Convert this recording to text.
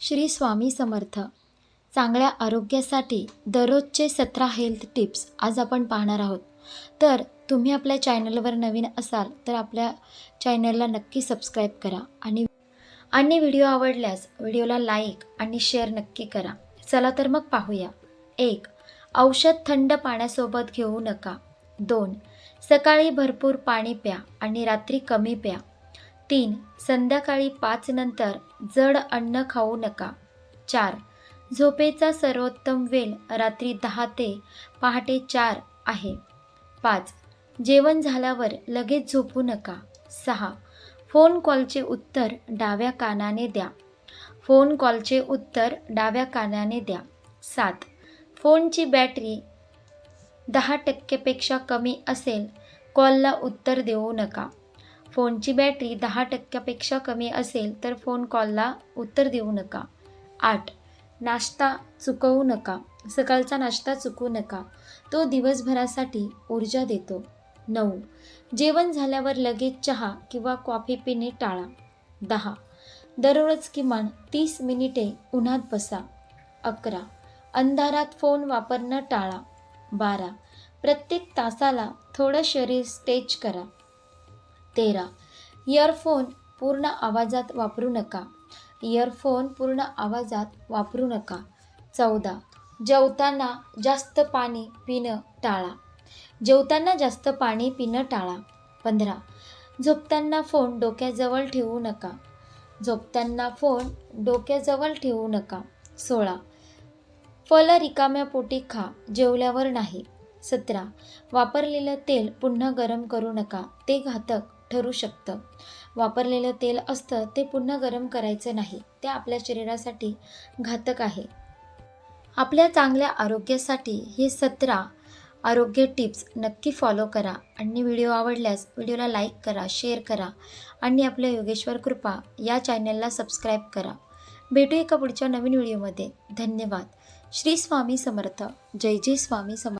श्री स्वामी समर्थ. चांगल्या आरोग्यासाठी दररोजचे सतरा हेल्थ टिप्स आज आपण पाहणार आहोत. तर तुम्ही आपल्या चॅनलवर नवीन असाल तर आपल्या चॅनलला नक्की सबस्क्राईब करा आणि आणि व्हिडिओ आवडल्यास व्हिडिओला लाईक आणि शेअर नक्की करा. चला तर मग पाहूया. एक औषध थंड पाण्यासोबत घेऊ नका. दोन सकाळी भरपूर पाणी प्या आणि रात्री कमी प्या. तीन संध्याकाळी पाच नंतर जड अन्न खाऊ नका. चार झोपेचा सर्वोत्तम वेळ रात्री दहा ते पहाटे चार आहे. पाच जेवण झाल्यावर लगेच झोपू नका. सहा फोन कॉलचे उत्तर डाव्या कानाने द्या. फोन कॉलचे उत्तर डाव्या कानाने द्या. सात फोनची बॅटरी दहा टक्केपेक्षा कमी असेल कॉलला उत्तर देऊ नका. फोनची बॅटरी दहा टक्क्यापेक्षा कमी असेल तर फोन कॉलला उत्तर देऊ नका. आठ. नाश्ता चुकवू नका. सकाळचा नाश्ता चुकवू नका. तो दिवसभरासाठी ऊर्जा देतो. नऊ. जेवण झाल्यावर लगेच चहा किंवा कॉफी पिणे टाळा. दहा. दररोज किमान तीस मिनिटे उन्हात बसा. अकरा. अंधारात फोन वापरणं टाळा. बारा. प्रत्येक तासाला थोडं शरीर स्टेच करा. तेरा. इयरफोन पूर्ण आवाजात वापरू नका. इयरफोन पूर्ण आवाजात वापरू नका. चौदा. जेवताना जास्त पाणी पिणं टाळा. जेवताना जास्त पाणी पिणं टाळा. पंधरा. झोपताना फोन डोक्याजवळ ठेवू नका. झोपताना फोन डोक्याजवळ ठेवू नका. सोळा. फल रिकाम्या पोटी खा जेवल्यावर नाही. सतरा. वापरलेलं तेल पुन्हा गरम करू नका. ते घातक. ठरू शकतं. वापरलेलं तेल असतं ते पुन्हा गरम करायचं नाही. ते आपल्या शरीरासाठी घातक आहे. आपल्या चांगल्या आरोग्यासाठी हे सतरा आरोग्य टिप्स नक्की फॉलो करा आणि व्हिडिओ आवडल्यास व्हिडिओला लाईक करा शेअर करा आणि आपल्या योगेश्वर कृपा या चॅनलला सबस्क्राईब करा. भेटू एका पुढच्या नवीन व्हिडिओमध्ये. धन्यवाद. श्री स्वामी समर्थ. जय जय स्वामी समर्थ.